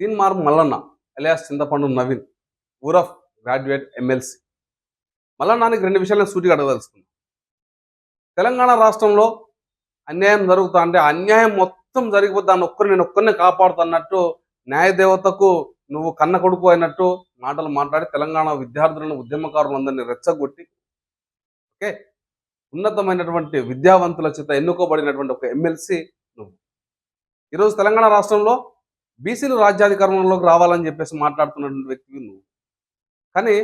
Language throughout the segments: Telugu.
తీన్మార్ మల్లన్న అలియాస్ చింతపండు నవీన్ ఊరఫ్ గ్రాడ్యుయేట్ ఎమ్మెల్సీ మల్లన్నానికి రెండు విషయాలు నేను సూటిగా అడగదలుచుకున్నాను తెలంగాణ రాష్ట్రంలో అన్యాయం జరుగుతా అంటే అన్యాయం మొత్తం జరిగిపోతే దాన్ని ఒక్కరు నేను ఒక్కరిని కాపాడుతున్నట్టు న్యాయదేవతకు నువ్వు కన్న కొడుకు అయినట్టు మాటలు మాట్లాడి తెలంగాణ విద్యార్థులను ఉద్యమకారులందరినీ రెచ్చగొట్టి ఓకే? ఉన్నతమైనటువంటి విద్యావంతుల చేత ఎన్నుకోబడినటువంటి ఒక ఎమ్మెల్సీ నువ్వు. ఈరోజు తెలంగాణ రాష్ట్రంలో బీసీలు రాజ్యాధికారంలోకి రావాలని చెప్పేసి మాట్లాడుతున్నటువంటి వ్యక్తివి నువ్వు. కానీ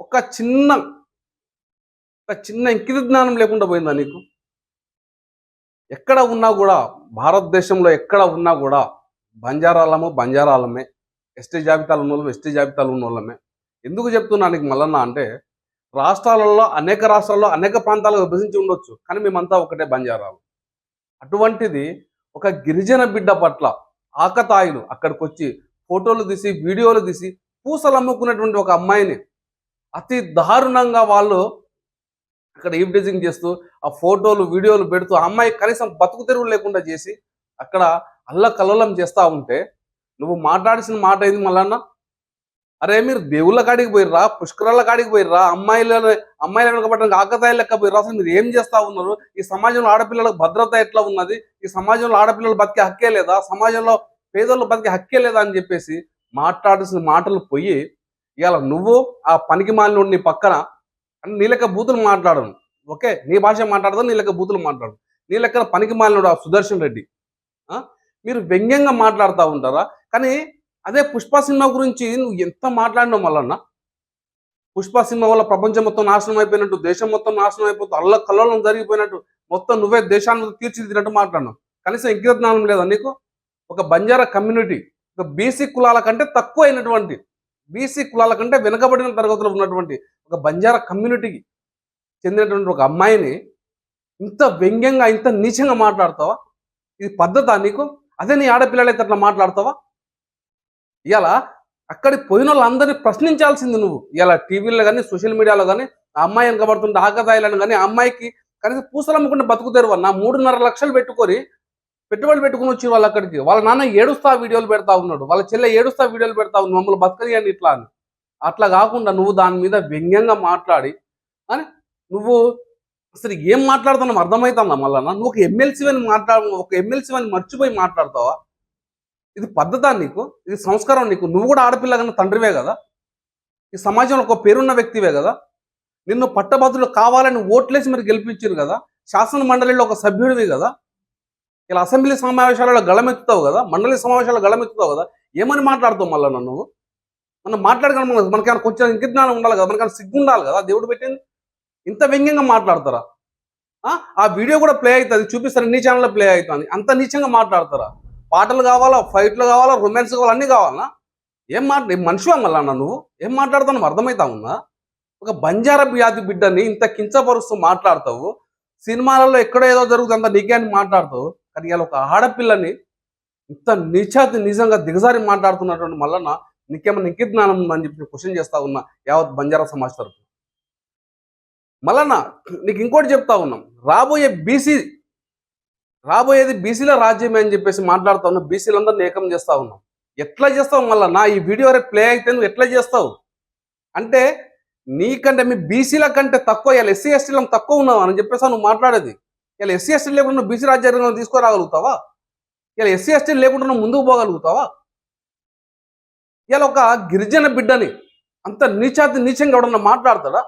ఒక చిన్న ఒక చిన్న ఇంకిత జ్ఞానం లేకుండా పోయిందా నీకు? ఎక్కడ ఉన్నా కూడా భారతదేశంలో ఎక్కడ ఉన్నా కూడా బంజారాలము బంజారాలమే. ఎస్టీ జాబితాలు ఉన్న వాళ్ళం ఎస్టీ జాబితాలు ఉన్న వాళ్ళమే. ఎందుకు చెప్తున్నా నీకు మల్లన్న అంటే రాష్ట్రాలలో అనేక రాష్ట్రాల్లో అనేక ప్రాంతాలకు విభజించి ఉండొచ్చు. కానీ మేమంతా ఒకటే బంజారాలు. అటువంటిది ఒక గిరిజన బిడ్డ పట్ల ఆకతాయిలు అక్కడికి వచ్చి ఫోటోలు తీసి వీడియోలు తీసి పూసలు అమ్ముకున్నటువంటి ఒక అమ్మాయిని అతి దారుణంగా వాళ్ళు అక్కడ ఈవ్టేజింగ్ చేస్తూ ఆ ఫోటోలు వీడియోలు పెడుతూ ఆ అమ్మాయి కనీసం బతుకు తెరువు లేకుండా చేసి అక్కడ అల్ల కలలం చేస్తూ ఉంటే నువ్వు మాట్లాడిసిన మాట ఏంది మళ్ళన్నా అరే మీరు దేవుళ్ళ కాడికి పోయిర్రా పుష్కరాల కాడికి పోయిర్రా అమ్మాయిలను అమ్మాయిల వెనకబడడానికి ఆకతాయిలు లెక్క పోయిర్రా? అసలు మీరు ఏం చేస్తా ఉన్నారు? ఈ సమాజంలో ఆడపిల్లలకు భద్రత ఎట్లా ఉన్నది? ఈ సమాజంలో ఆడపిల్లలు బతికే హక్కే లేదా? సమాజంలో పేదోళ్ళు బతికే హక్కే లేదా అని చెప్పేసి మాట్లాడాల్సిన మాటలు పోయి ఇవాళ నువ్వు ఆ పనికి మాలిన నీ పక్కన నీ లెక్క బూతులు మాట్లాడను. ఓకే? నీ భాష మాట్లాడదాం నీ లెక్క బూతులు మాట్లాడు నీ లెక్కన పనికి మాలినోడు ఆ సుదర్శన్ రెడ్డి. ఆ? మీరు వ్యంగ్యంగా మాట్లాడుతూ ఉంటారా? కానీ అదే పుష్ప సినిమా గురించి నువ్వు ఎంత మాట్లాడినావు మళ్ళన్న పుష్ప సినిమా వల్ల ప్రపంచం మొత్తం నాశనం అయిపోయినట్టు దేశం మొత్తం నాశనం అయిపోతూ అల్ల కల్లోలం జరిగిపోయినట్టు మొత్తం నువ్వే దేశాన్ని తీర్చిదిద్దినట్టు మాట్లాడినావు. కనీసం ఇంకిత జ్ఞానం లేదా నీకు? ఒక బంజారా కమ్యూనిటీ ఒక బీసీ కులాల కంటే తక్కువ అయినటువంటి బీసీ కులాల కంటే వెనుకబడిన తరగతిలో ఉన్నటువంటి ఒక బంజారా కమ్యూనిటీకి చెందినటువంటి ఒక అమ్మాయిని ఇంత వ్యంగ్యంగా ఇంత నీచంగా మాట్లాడతావా? ఇది పద్ధత నీకు? అదే నీ ఆడపిల్లలైతే అట్లా మాట్లాడతావా? ఇలా అక్కడికి పోయిన వాళ్ళందరినీ ప్రశ్నించాల్సింది నువ్వు. ఇలా టీవీలో కానీ సోషల్ మీడియాలో కానీ అమ్మాయి వెనకబడుతుంటే ఆకతాయిలను కానీ అమ్మాయికి కనీసం పూసలమ్ముకుంటే బతుకుతారు వాళ్ళు. నా మూడున్నర లక్షలు పెట్టుకొని పెట్టుబడి పెట్టుకుని వచ్చి వాళ్ళు అక్కడికి. వాళ్ళ నాన్న ఏడుస్తా వీడియోలు పెడతా ఉన్నాడు. వాళ్ళ చెల్లె ఏడుస్తా వీడియోలు పెడతా ఉన్నాడు మమ్మల్ని బతకని అని ఇట్లా అని. అట్లా కాకుండా నువ్వు దాని మీద వ్యంగ్యంగా మాట్లాడి అని నువ్వు అసలు ఏం మాట్లాడుతున్నావు? అర్థమవుతుందా మళ్ళా నువ్వు ఒక ఎమ్మెల్సీ అని మాట్లాడ ఒక ఎమ్మెల్సీ అని మర్చిపోయి మాట్లాడతావా? ఇది పద్ధత నీకు ఇది సంస్కారం నీకు. నువ్వు కూడా ఆడపిల్ల కన్నా తండ్రివే కదా? ఈ సమాజంలో ఒక పేరున్న వ్యక్తివే కదా? నిన్ను పట్టభద్రులు కావాలని ఓట్లేసి మీరు గెలిపించారు కదా? శాసన మండలిలో ఒక సభ్యుడివి కదా? ఇలా అసెంబ్లీ సమావేశాలలో గళమెత్తుతావు కదా? మండలి సమావేశాలు గళమెత్తుతావు కదా? ఏమని మాట్లాడుతావు మళ్ళీ నువ్వు? మనం మాట్లాడగలం మనకైనా కొంచెం ఇంకిజ్ఞానం ఉండాలి కదా? మనకైనా సిగ్గు ఉండాలి కదా? దేవుడు పెట్టింది. ఇంత వ్యంగ్యంగా మాట్లాడతారా? ఆ? ఆ వీడియో కూడా ప్లే అవుతుంది. చూపిస్తారు నీ ఛానల్లో ప్లే అవుతుంది. అంత నీచంగా మాట్లాడతారా? పాటలు కావాలా ఫైట్లు కావాలా రొమాన్స్ కావాలా అన్నీ కావాలా? ఏం మాట మనిషివా మళ్ళా నువ్వు? ఏం మాట్లాడుతున్నావు అర్థమవుతా ఉందా? ఒక బంజారా జాతి బిడ్డని ఇంత కించపరుస్తూ మాట్లాడతావు. సినిమాలలో ఎక్కడో ఏదో జరుగుతుంది అంత నీకే అని మాట్లాడతావు. కానీ ఇలా ఒక ఆడపిల్లని ఇంత నీచాతి నిజంగా దిగజారి మాట్లాడుతున్నటువంటి మల్లన్న నీకేమన్నా ఇంకి జ్ఞానం ఉందని చెప్పి క్వశ్చన్ చేస్తా ఉన్నా యావత్ బంజారా సమాజ్ తరఫున మల్లన్న నీకు ఇంకోటి చెప్తా ఉన్నాం. రాబోయే బీసీ రాబోయేది బీసీల రాజ్యమే అని చెప్పేసి మాట్లాడుతా ఉన్నాం. బీసీలందరినీ ఏకం చేస్తా ఉన్నాం. ఎట్లా చేస్తావు మళ్ళా? నా ఈ వీడియో రేపు ప్లే అయితే నువ్వు ఎట్లా చేస్తావు? అంటే నీకంటే మీ బీసీల కంటే తక్కువ ఇలా ఎస్సీ ఎస్టీలకు తక్కువ ఉన్నావు అని చెప్పేసి నువ్వు మాట్లాడేది. ఇలా ఎస్సీ ఎస్టీ లేకుండా నువ్వు బీసీ రాజ్యాంగంలో తీసుకురాగలుగుతావా? ఇలా ఎస్సీ ఎస్టీ లేకుండా నువ్వు ముందుకు పోగలుగుతావా? ఇలా ఒక గిరిజన బిడ్డని అంత నీచాతి నీచంగా ఎవడన్నా మాట్లాడతాడా?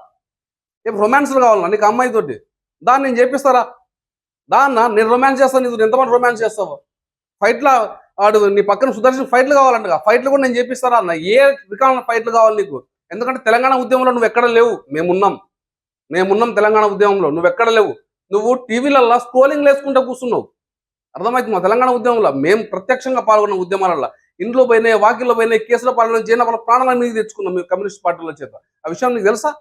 రేపు రొమాన్స్లు కావాలన్నా నీకు అమ్మాయితోటి? దాన్ని నేను చేపిస్తారా? దాన్న నేను రొమాన్స్ చేస్తాను నీకు ఎంతమంది రొమాన్స్ చేస్తావు? ఫైట్లా వాడు నీ పక్కన సుదర్శన్ ఫైట్లు కావాలంట ఫైట్లు కూడా నేను చేపిస్తారా అన్న? ఏ రకాల ఫైట్లు కావాలి నీకు? ఎందుకంటే తెలంగాణ ఉద్యమంలో నువ్వు ఎక్కడ లేవు? మేమున్నాం. మేమున్నాం తెలంగాణ ఉద్యమంలో. నువ్వు ఎక్కడ లేవు? నువ్వు టీవీలల్లో స్క్రోలింగ్ వేసుకుంటూ కూర్చున్నావు. అర్థమైంది మా తెలంగాణ ఉద్యమంలో? మేము ప్రత్యక్షంగా పాల్గొన్న ఉద్యమాలలో ఇంట్లో పోయినాయి వాకిల్లో పోయినాయి కేసులో పాల్గొన్న చేయన వాళ్ళ ప్రాణాలను మీకు తెచ్చుకున్నాం మేము కమ్యూనిస్ట్ పార్టీల చేత. ఆ విషయం నీకు తెలుసా?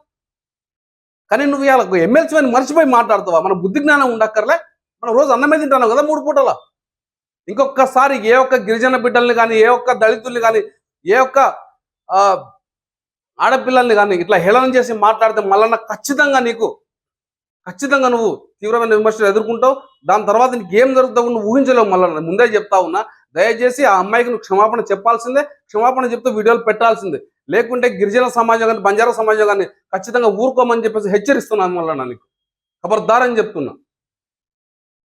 కానీ నువ్వు ఇవాళ ఎమ్మెల్సీ అని మర్చిపోయి మాట్లాడుతావా? మన బుద్ధి జ్ఞానం ఉండక్కర్లే. మనం రోజు అన్నమే తింటాను కదా మూడు పూటల? ఇంకొకసారి ఏ ఒక్క గిరిజన బిడ్డల్ని కానీ ఏ ఒక్క దళితుల్ని కానీ ఏ ఒక్క ఆ, ఆడపిల్లల్ని కానీ ఇట్లా హేళనం చేసి మాట్లాడితే మళ్ళా ఖచ్చితంగా నీకు ఖచ్చితంగా నువ్వు తీవ్రమైన విమర్శలు ఎదుర్కొంటావు. దాని తర్వాత నీకు ఏం జరుగుతావు నువ్వు ఊహించలేవు మళ్ళీ ముందే చెప్తా ఉన్నా దయచేసి ఆ అమ్మాయికి నువ్వు క్షమాపణ చెప్పాల్సిందే. క్షమాపణ చెప్తూ వీడియోలు పెట్టాల్సిందే. లేకుంటే గిరిజన సమాజం కానీ బంజారా సమాజం కానీ ఖచ్చితంగా ఊరుకోమని చెప్పేసి హెచ్చరిస్తున్నాను మళ్ళీ నీకు. ఖబర్దారని చెప్తున్నా.